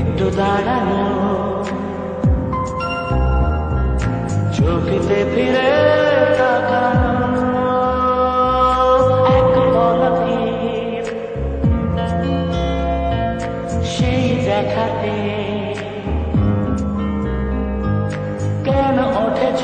একটু দাঁড়ানো। চোখেতে ফিরে সেই দেখাতে। কেন উঠেছ?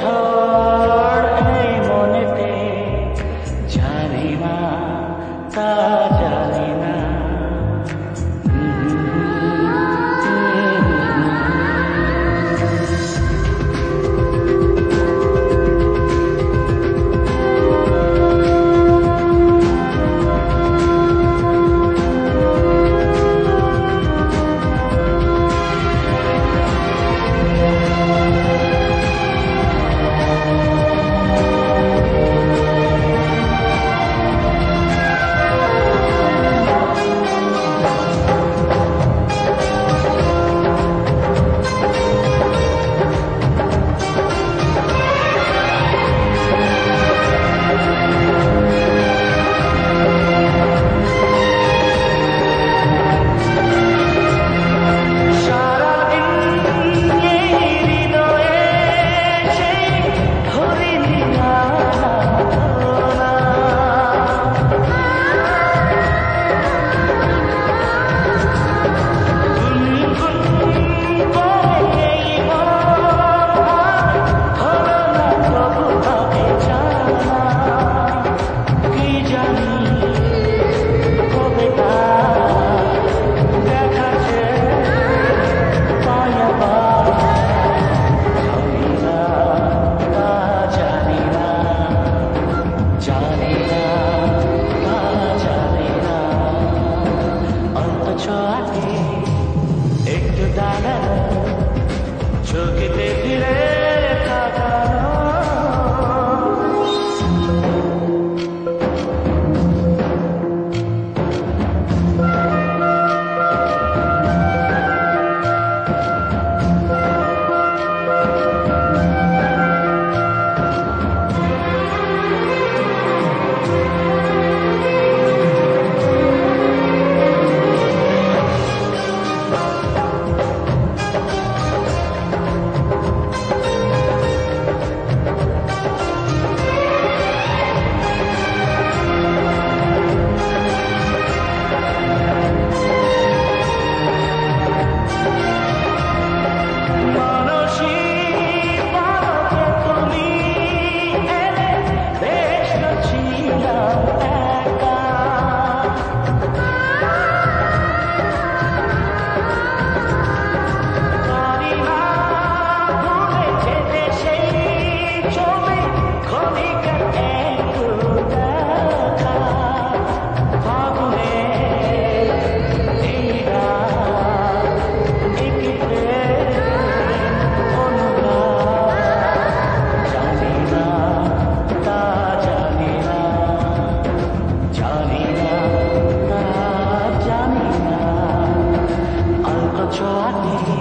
चौने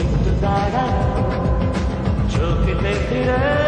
इब्तदारा झुकते फिरे।